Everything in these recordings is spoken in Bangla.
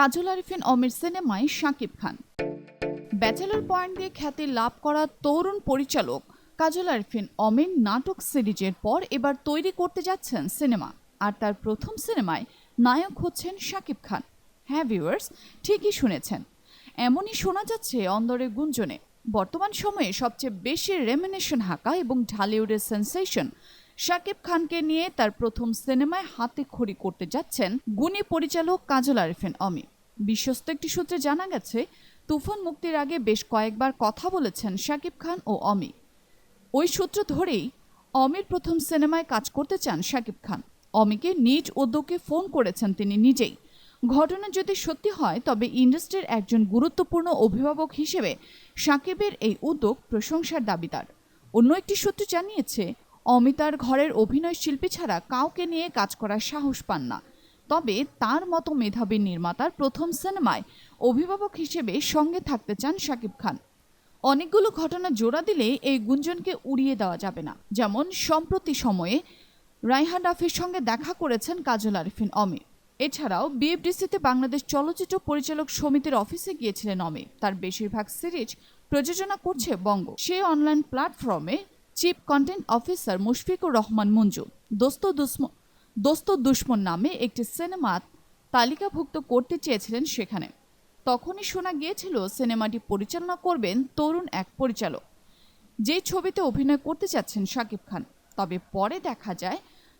কাজল আরিফিন অমির সিনেমায় শাকিব খান। ব্যাচেলর পয়েন্ট দিয়ে খ্যাতি লাভ করা তরুণ পরিচালক কাজল আরিফিন অমির নাটক সিরিজের পর এবার তৈরি করতে যাচ্ছেন সিনেমা। আর তার প্রথম সিনেমায় নায়ক হচ্ছেন শাকিব খান। হ্যাঁ ভিউয়ার্স, ঠিকই শুনেছেন। এমনই শোনা যাচ্ছে অন্দরের গুঞ্জনে। বর্তমান সময়ে সবচেয়ে বেশি রেমিনেশন হাঁকা এবং ঢালিউডের সেন্সেশন শাকিব খানকে নিয়ে তার প্রথম সিনেমায় হাতে খড়ি করতে যাচ্ছেন গুণী পরিচালক কাজল আরিফিন অমি। বিশ্বস্ত একটি সূত্রে জানা গেছে, তুফান মুক্তির আগে বেশ কয়েকবার কথা বলেছেন শাকিব খান ও অমি। ওই সূত্র ধরেই অমির প্রথম সিনেমায় কাজ করতে চান শাকিব খান। অমিকে নিজ উদ্যোগে ফোন করেছেন তিনি নিজেই। ঘটনা যদি সত্যি হয়, তবে ইন্ডাস্ট্রির একজন গুরুত্বপূর্ণ অভিভাবক হিসেবে সাকিবের এই উদ্যোগ প্রশংসার দাবিদার। অন্য একটি সূত্র জানিয়েছে অমিতার ঘরের অভিনয় শিল্পী ছাড়া কাউকে নিয়ে কাজ করার সাহস পান না। তবে তার মতো মেধাবী নির্মাতার প্রথম সিনেমায় অভিভাবক হিসেবে সঙ্গে থাকতে চান শাকিব খান। অনেকগুলো ঘটনা জোড়া দিলে এই গুঞ্জনকে উড়িয়ে দেওয়া যাবে না। যেমন, সম্প্রতি সময়ে রাইহান রাফির সঙ্গে দেখা করেছেন কাজল আরিফিন অমি। এছাড়াও বিএফডিসিতে বাংলাদেশ চলচ্চিত্র পরিচালক সমিতির অফিসে গিয়েছিলেন অমি। তার বেশিরভাগ সিরিজ প্রযোজনা করছে বঙ্গ। সে অনলাইন প্ল্যাটফর্মে chief content officer Mushfiqur Rahman Manju, দোস্ত দুশ্ম দোস্ত দুশ্মন নামে একটি সিনেমা তালিকাভুক্ত করতে চেয়েছিলেন সেখানে। তখনই শোনা গিয়েছিল, সিনেমাটি পরিচালনা করবেন তরুণ এক পরিচালক। যে ছবিতে অভিনয় করতে যাচ্ছেন শাকিব খান। তবে পরে দেখা যায়,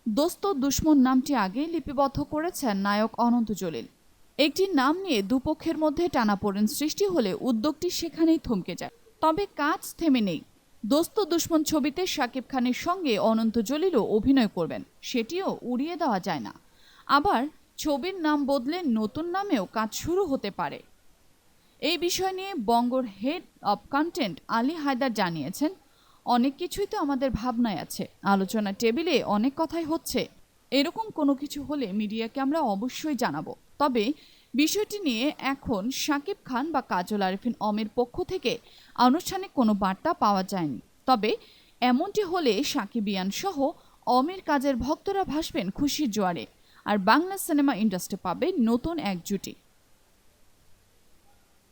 দোস্ত দুশ্মন নামটি আগেই লিপিবদ্ধ করেছেন নায়ক অনন্ত জলিল। একটি নাম নিয়ে দুপক্ষের মধ্যে টানাপোড়েন সৃষ্টি হলে উদ্যোগটি সেখানেই থমকে যায়। তবে কাজ থেমে নেই। দোস্ত দুশ্মন ছবিতে শাকিব খানের সঙ্গে অনন্ত জলিলও অভিনয় করবেন। সেটিও উড়িয়ে দেওয়া যায় না। আবার ছবির নাম বদলে নতুন নামেও কাজ শুরু হতে পারে। এই বিষয় নিয়ে বঙ্গর head of content Ali Haider জানিয়েছেন, অনেক কিছুই তো আমাদের ভাবনায় আছে। আলোচনা টেবিলে অনেক কথাই হচ্ছে। এরকম কোনো কিছু হলে মিডিয়াকে আমরা অবশ্যই জানাব। তবে বিষয়টি নিয়ে এখন শাকিব খান বা কাজল আরিফিন অমের পক্ষ থেকে আনুষ্ঠানিক কোনো বার্তা পাওয়া যায়নি। তবে এমনটি হলে সাকিবিয়ান সহ অমের কাজের ভক্তরা ভাসবেন খুশির জোয়ারে। আর বাংলা সিনেমা ইন্ডাস্ট্রি পাবে নতুন এক জুটি